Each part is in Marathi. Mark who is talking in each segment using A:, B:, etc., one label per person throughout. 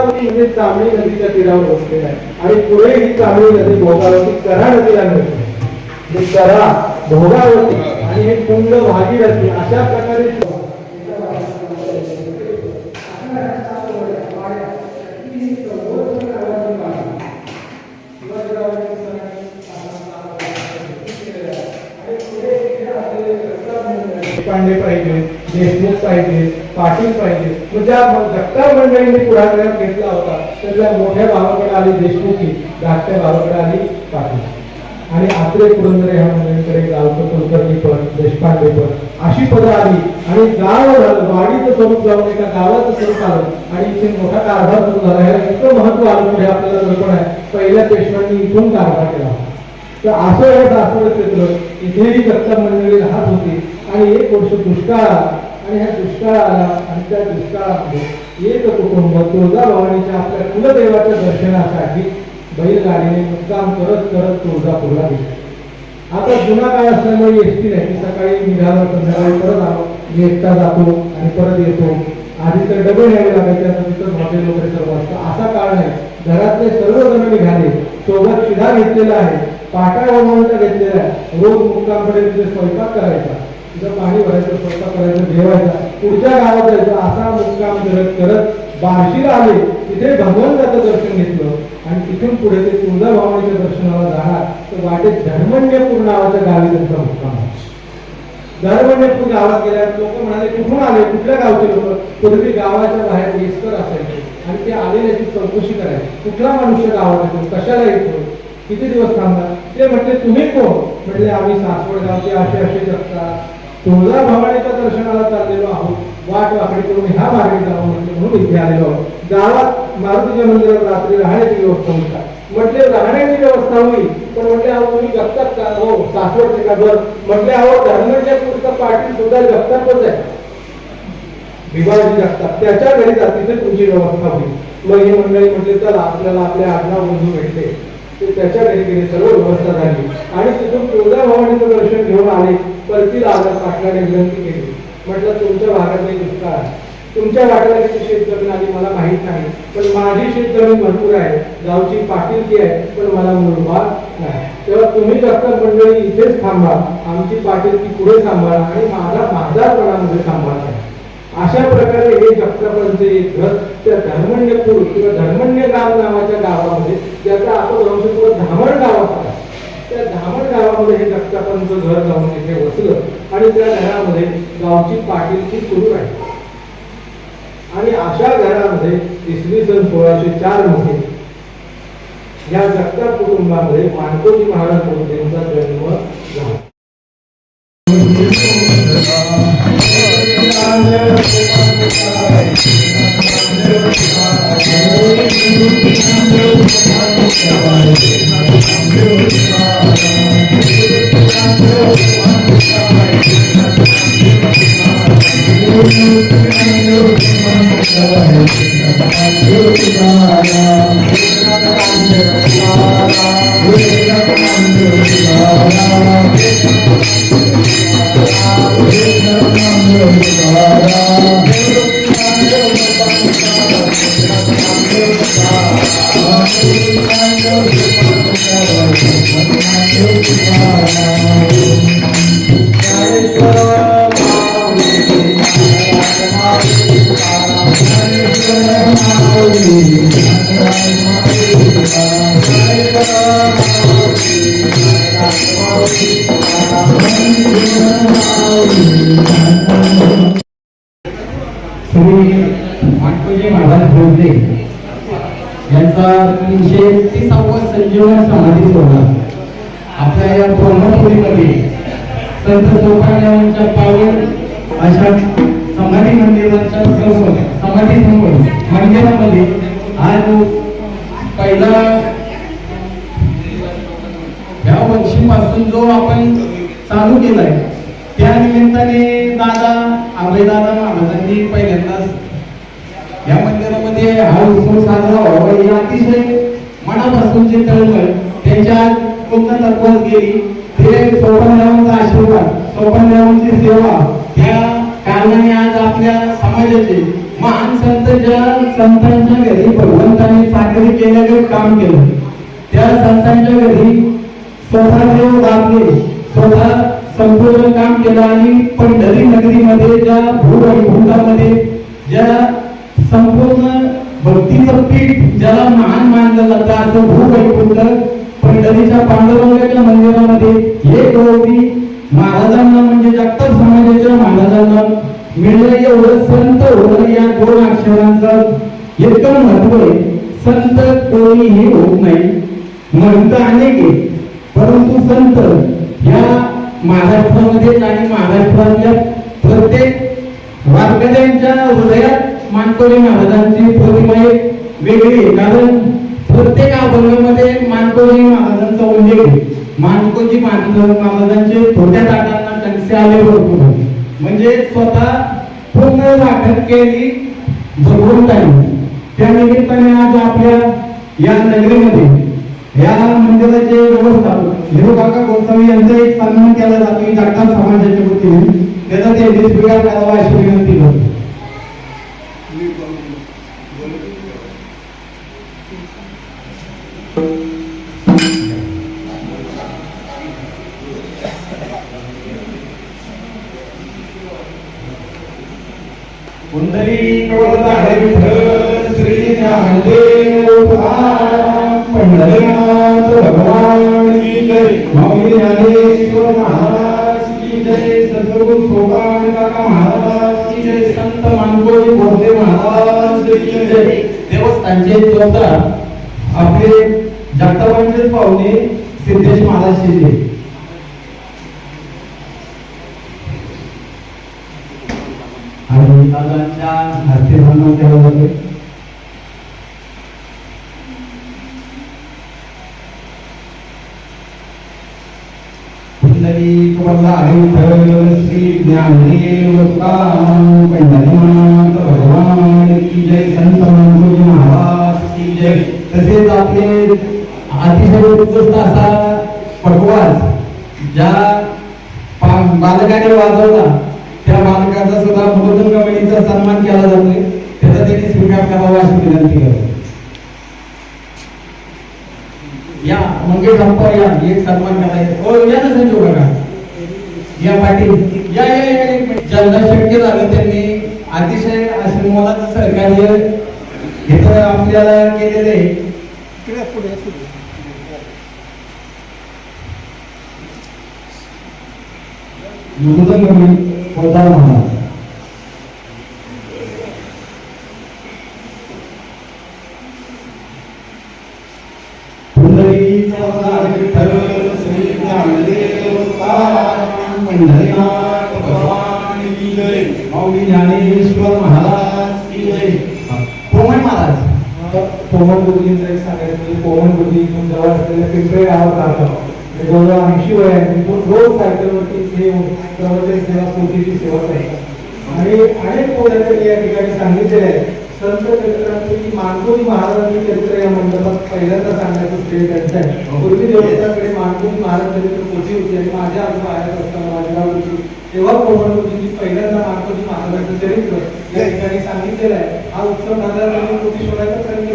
A: भोगावती म्हणजे चांबळी नदीच्या तीरावर बसलेलं आहे. आणि पुढे ही चांबळी नदी भोगावती करा नदीला मिळते. हे करा भोगावती आणि हे कुंड भागीरथी अशा प्रकारे पांडे पाहिजे देशमुख पाहिजे पाटील पाहिजे. म्हणजे जगतार मंडळींनी पुढाकार घेतला होता त्याच्या मोठ्या भावाकडे आली देशमुखी धाकट्या भावाकडे आली पाटील. आणि आत्रे पुरंदरे ह्या मंडळींकडे गावचं कुलकर्णी पण देशपांडे पण अशी पदं आली. आणि गाव झालं वाडीचं स्वरूप जाऊन एका गावाचं स्वरूप आलं. आणि इथे मोठा कारभार सुरू झाला. याला इतकं महत्त्व आलं पुढे आपल्याला कल्पना आहे पहिल्या पेशव्यांनी इथून कारभार केला तर असं हे सासवड इथेही दत्त मंडळी राहत होती. आणि एक वर्ष दुष्काळ आणि ह्या दुष्काळाला आणि त्या दुष्काळामध्ये एक कुटुंब तुळजाभवानीच्या आपल्या कुलदेवाच्या दर्शनासाठी बैलगाडीने मुक्काम करत करत तुळजापूरला गेले. आता जुना काळ असल्यामुळे एस टी नाही सकाळी निघालो संध्याकाळी परत आलो. मी एकटा जातो आणि परत येतो. आधी तर डबे न्यावे लागायचे आता तिथं हॉटेल वगैरे सर्व असतं. असा काळ नाही. घरातले सर्वजण निघाले. सोबत शिधा घेतलेला आहे. पाटा वमवंत घेतलेला आहे रोज मुक्कामकडे तिथे स्वयंपाक करायचा तिथं पाणी भरायचं स्वयंपाक करायचं जेवायचा पुढच्या गावात जायचं असा मुक्काम करत करत बार्शीला आले तिथे भगवंताचं दर्शन घेतलं. आणि तिथून पुढे ते तुळजाभवानीच्या दर्शनाला जाणार तर वाटेत धर्मण्यपूर नावाच्या गावी त्यांचा मुक्काम धर्मण्यपूर गावात गेल्यावर लोक म्हणाले कुठून आले? कुठल्या गावचे लोक? पूर्वी गावाच्या बाहेर येसकर असायचे. आणि ते आलेल्याची चौकशी करायची. कुठला मनुष्य गावात येतो? कशाला येतो? किती दिवस थांबणार? ते म्हटले तुम्ही कोण? म्हटले आम्ही सासवड गावचे असे असे जगतात. तुळजा भवानीच्या दर्शनाला चाललेलो आहोत. वाट वाकडी करून ह्या मार्गे जावं म्हटले म्हणून इथे आलेलो आहोत. गावात मारुतीच्या मंदिरात रात्री राहण्याची व्यवस्था होता म्हटले राहण्याची व्यवस्था होईल. पण म्हटले अहो तुम्ही जगतात का? हो सासवडचे का? घर म्हटले अहो धर्माच्या पुढचा पाटील सुद्धा जगतातच आहे. भिवाजी जगतात. त्याच्या घरी जातीचे तुमची व्यवस्था होईल. मग हे मंडळी म्हटले चला आपल्याला आपल्या आडनाव बंधू भेटले त्याच्या घरी गेले सर्व व्यवस्था झाली. आणि तिथून तुळजा भवानीचं दर्शन घेऊन आले परती आला पाटलाने विनंती केली. म्हटलं तुमच्या भागातले दुष्काळ आहे. तुमच्या वाट्याला किती शेतजमीन आली मला माहीत नाही पण माझी शेतजमीन भरपूर आहे. गावची पाटीलकी आहे पण मला मुलबाळ नाही. तेव्हा तुम्ही दत्तक मंडळी इथेच थांबा. आमची पाटीलकी पुढे सांभाळा आणि माझा माझापणामध्ये सांभाळा. अशा प्रकारे हे जगतापांचे एक घर त्या धर्मण्यपूर किंवा धर्मण्य गाव नावाच्या गावामध्ये ज्याचा आपण वंशपूर धामण गावात आहे त्या धामण गावामध्ये हे जगतापांचं घर जाऊन तिथे वसलं आणि त्या घरामध्ये गावची पाटीलची सुरू आहे आणि अशा घरामध्ये इसवी सन सोळाशे चारमध्ये या जगताप कुटुंबामध्ये मानकोजी महाराज यांचा जन्म झाला.
B: महाराज यांचा तीनशे एकतीसावा संजीवन समाधी सोहळा आपल्या या ब्रह्मपुरीमध्ये संत सोपानदेवांच्या पावन अशा समाधी मंदिराच्या समोर समाधी समोर मंदिरामध्ये आज पहिला या वर्षीपासून जो आपण चालू केलाय त्या निमित्ताने दादा अभयदादा महाराजांनी पहिल्यांदाच या मंदिरामध्ये हा उत्सव साजरा व्हावा ही अतिशय मनापासूनची तळमळ त्यांच्या पूर्णतत्वास गेली. ते सोपानदेवांचा आशीर्वाद सोपानदेवांची सेवा या कारणाने आज आपल्या समाजाचे महान संत ज्या संतांच्या घरी भगवंताने चाकरी केल्याने काम केलं. त्या संतांच्या घरी स्वतः देव लाभले स्वतः संपूर्ण काम केलं आणि पंढरी नगरीमध्ये ज्या भूवैकुंठामध्ये ज्या संपूर्ण भक्तीचं पीठ ज्याला महान मानलं जातं असं भूवैकुंठ पंढरीच्या पांडुरंगाच्या मंदिरामध्ये एक गौरी महाराजांना म्हणजे जगताप समाजाच्या महाराजांना मिळलं एवढं संत होणं या दोन अक्षरांचं इतकं महत्त्व आहे. संत कोणीही होत नाही म्हणतं अनेक आहे परंतु संत ह्या महाराष्ट्रामध्येच आणि महाराष्ट्रातल्या प्रत्येक वारकऱ्यांच्या हृदयात मानकोली महाराजांची प्रतिमा एक वेगळी आहे. कारण प्रत्येक अभंगामध्ये मानकोली महाराजांचा उल्लेख आहे. मानकोजी महाराजांचे थोड्या ताटांना कणसे आले भरपूर म्हणजे स्वतः पूर्ण राखण केली भगवंतानी त्या निमित्ताने आज आपल्या या नगरीमध्ये या मंदिराचे व्यवस्थापक हिरो काका गोसावी यांचा एक सन्मान केला जातो. जगताप समाजाच्या वतीने. त्याचा ते स्वीकार करावा अशी विनंती करतो. कुंडली श्री ज्ञानदेव पंढरीनाथ भगवान की जय माऊली ज्ञानेश्वर महाराज की जय सद्गुरु सोपान काका महाराज की जय संत मानकोजी बोधे महाराज की जय देवस्थानचे चौथा आपले जगताबांचेच पाहुणे सिद्धेश महाराज शिंदे महाराजांच्या दादांच्या हस्ते सन्मान केला श्री ज्ञानदेव भगवान की जय संत मनोजी महाराज की जय. तसेच आपले अतिशय उत्कृष्ट असा पटवास ज्या बालकाने वाजवला त्या बालकाचा सुद्धा मृदंगवळीचा सन्मान केला जातोय त्याचा त्यांनी स्वीकार करावा अशी विनंती करतो या हे गप्पा या एक सन्मान करायचं ओ हो, या ना संजू बघा. या पाटील या या या ज्यांना शक्य झालं त्यांनी अतिशय असे मोलाचं सहकार्य इथं आपल्याला केलेलं आहे. पुढे पोदार महाराज पुंडरीचा
A: कोमल गुरुजींचं एक सांगायचं की कोमल गुरुजी इथून जवळ असलेल्या पिंपळे गावात राहतात म्हणजे जवळजवळ ऐंशी वय आहे. तिथून रोज सायकलवरती घेऊन येऊन प्रवचन सेवा स्फूर्तीची सेवा करतात आणि अनेक पोरांनी या ठिकाणी सांगितलेले आहे. संत चरित्रांचे मानकुरी महाराजांनी चरित्र या मंडपात पहिल्यांदा सांगण्याचं श्रेय त्यांचं आहे. पूर्वी देवस्थानाकडे मानकुरी महाराज चरित्र पोची होती? आणि माझ्या आजोबा आहेत असताना माझ्या तेव्हा पोमन गुरुजींनी पहिल्यांदा मानकोजी महाराजांचं चरित्र या ठिकाणी सांगितलेलं आहे. हा उत्सव नगरामध्ये कोटीश्वराचा कारण की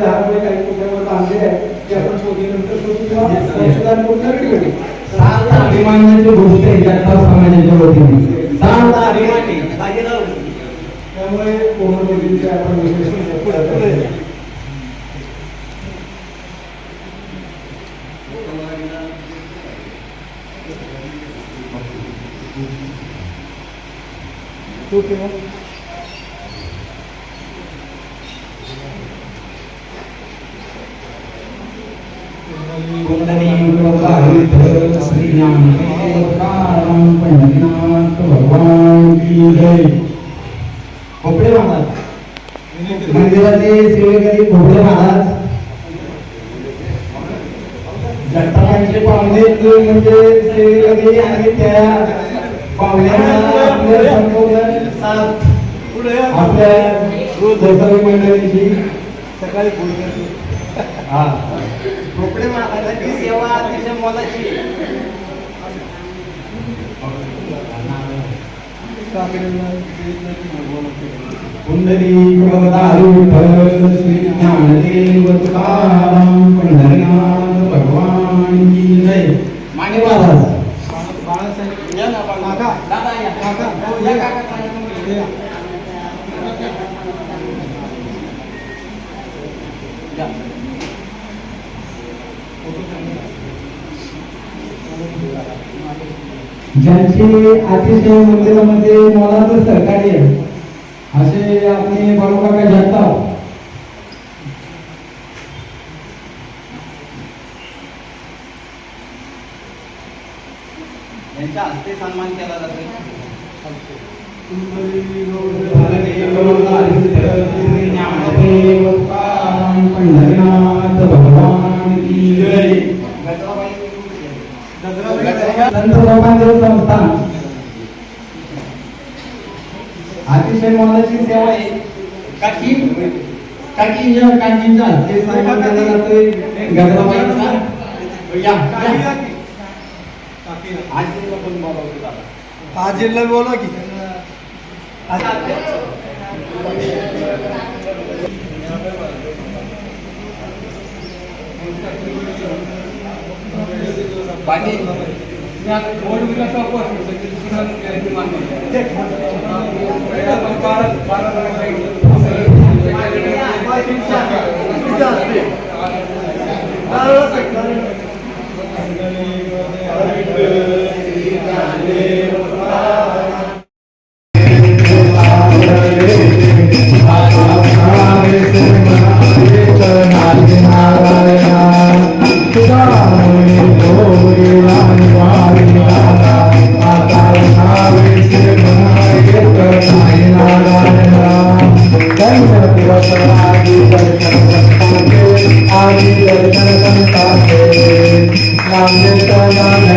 A: दहा रुपये काही कुठल्यावर बांधले आहे की आपण शोधीनंतर शोधू किंवा संशोधन पूर्ण भेटू
B: सात अभिमानाची गोष्ट आहे जगताप समाजाच्या वतीने. सात अभिमानी.
A: त्यामुळे आपण विश्लेषण करतो. तू किंवा
B: कुंडली कमला विठ्ठल श्री ज्ञानदेव तुकाराम पंढरीनाथ भगवान की जय खोपडे महाराज मंदिराचे सेवेकरी खोपडे महाराज जगतापांचे पाहुणे म्हणजे सेवेकरी आणि त्या पाहुण्यांना आपल्या संपूर्ण आपल्या मंडळीची
C: सकाळी
B: हा.
C: खोपडे महाराजांची सेवा अतिशय मोलाची.
A: पुंडरी भगवतारी विठ्ठल श्री ज्ञानदेव तुकाराम पंढरीनाथ भगवान की जय. माने महाराज
B: बाळासाहेब या ना काका दादा या काका या काका.
A: ज्यांचे अतिशय मंदिरामध्ये मोलाचं सहकार्य आहे, असे आपले बरोबर जगताप
B: यांच्या हस्ते सन्मान केला जातो.
A: संस्थान अतिशय मोलाची सेवा आहे. काकी काकींच्या हस्ते सन्मान केला जातोय. गजराबाईंचा या या.
B: आजीला पण बोलावतो दादा
D: आजीला बोला की.
B: पाटील
A: धन्य पुण्य रूप कैसा झाला संसार कैसा झाला संसार देवानी भक्त देवानी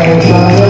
C: Oh, my God.